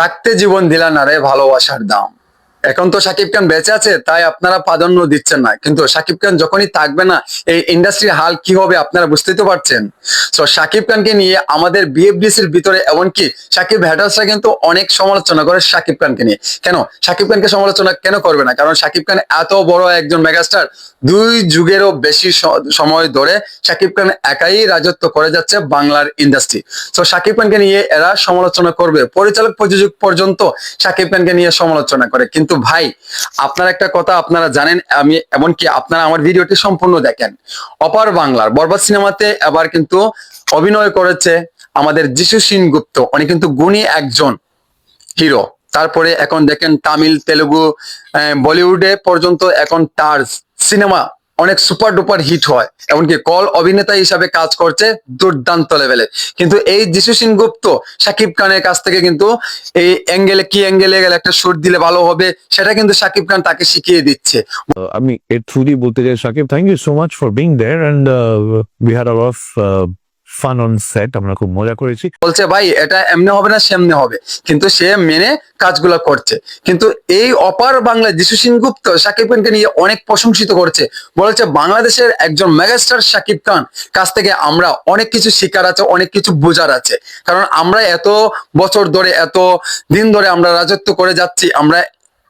থাকতে জীবন দিলা না রে ভালোবাসার দাম। এখন তো সাকিব খান বেঁচে আছে, তাই আপনারা প্রাধান্য দিচ্ছেন না। কিন্তু সাকিব খান যখনই থাকবে না, এই ইন্ডাস্ট্রির হাল কি হবে আপনারা বুঝতেই তো পারছেন। তো সাকিব খানকে নিয়ে আমাদের বিএফডিসির ভিতরে এমনকি সাকিব হ্যাটার্সরা কিন্তু অনেক সমালোচনা করে সাকিব খানকে নিয়ে। কেন? সাকিব খানকে সমালোচনা কেন করবে না? কারণ সাকিব খান এত বড় একজন মেগাস্টার, দুই যুগেরও বেশি সময় ধরে সাকিব খান একাই রাজত্ব করে যাচ্ছে বাংলার ইন্ডাস্ট্রি। তো সাকিব খানকে নিয়ে এরা সমালোচনা করবে। পরিচালক প্রযোজক পর্যন্ত সাকিব খানকে নিয়ে সমালোচনা করে। কিন্তু ভাই, আপনার একটা কথা আপনারা জানেন, আমি এমনকি আপনারা আমার ভিডিওটি সম্পূর্ণ দেখেন। অপার বাংলার বরবাদ সিনেমাতে এবার কিন্তু অভিনয় করেছে আমাদের যিশু সিনগুপ্ত। উনি কিন্তু গুণী একজন হিরো। তারপরে এখন দেখেন তামিল, তেলুগু বলিউডে পর্যন্ত এখন তার সিনেমা অনেক সুপার ডুপার হিট হয় এমনকি কল অভিনেতা হিসাবে কাজ করছে দুর্দান্ত লেভেলে কিন্তু এই যিশু গুপ্ত সাকিব খানের কাছ থেকে কিন্তু এই অ্যাঙ্গেলে কি অ্যাঙ্গেলে গেলে একটা শুট দিলে ভালো হবে সেটা কিন্তু সাকিব খান তাকে শিখিয়ে দিচ্ছে। Uh, আমি এর থ্রু বলতে চাই Shakib thank you so much for being there and we had of fun on set আমরা খুব মজা করেছি। বলছে, ভাই, এটা এমনি হবে না, সেমনি হবে। কিন্তু সে মেনে কাজগুলো করছে। কিন্তু এই অপার বাংলা যিশু সাকিব খানকে নিয়ে অনেক প্রশংসিত করছে। বলেছে, বাংলাদেশের একজন মেগাস্টার সাকিব খান, কাছ থেকে আমরা অনেক কিছু শিকার আছে, অনেক কিছু বোঝার আছে। কারণ আমরা এত বছর ধরে, এত দিন ধরে আমরা রাজত্ব করে যাচ্ছি, আমরা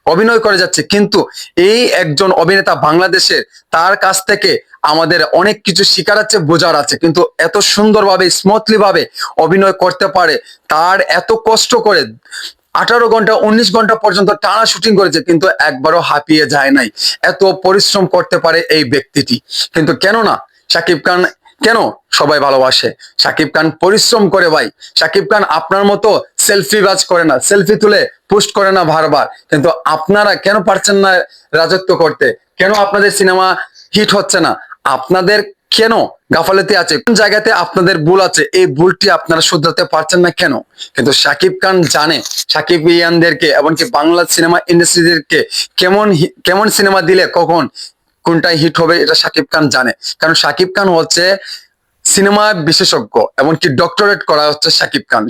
অভিনয় করে যাচ্ছে। কিন্তু এই একজন অভিনেতা বাংলাদেশের, তার কাছ থেকে আমাদের অনেক কিছু শিকার আছে, বোঝার আছে। কিন্তু এত সুন্দরভাবে স্মুথলি ভাবে অভিনয় করতে পারে, তার এত কষ্ট করে, আঠারো ঘণ্টা, উনিশ ঘণ্টা পর্যন্ত টানা শুটিং করেছে, কিন্তু একবারও হাঁপিয়ে যায় নাই। এত পরিশ্রম করতে পারে এই ব্যক্তিটি। কিন্তু কেন না? সাকিব খান কেন সবাই ভালোবাসে? সাকিব খান পরিশ্রম করে ভাই। সাকিব খান আপনার মতো সেলফি বাজ করে না সেলফি তুলে পোস্ট করে না বারবার। কিন্তু আপনারা কেন পারছেন না রাজত্ব করতে? কেন আপনাদের সিনেমা হিট হচ্ছে না? আপনাদের কেন গাফালতি আছে? কোন জায়গাতে আপনাদের ভুল আছে? এই ভুলটি আপনারা শুধরাতে পারছেন না কেন? কিন্তু সাকিব খান জানে সাকিব ইয়ানদেরকে এমনকি বাংলা সিনেমা ইন্ডাস্ট্রিদেরকে কেমন কেমন সিনেমা দিলে কখন কোনটা হিট হবে এটা সাকিব খান জানে। কারণ সাকিব খান হচ্ছে সিনেমা বিশেষজ্ঞ, এমনকি ডক্টরেট করা হচ্ছে সাকিব খান।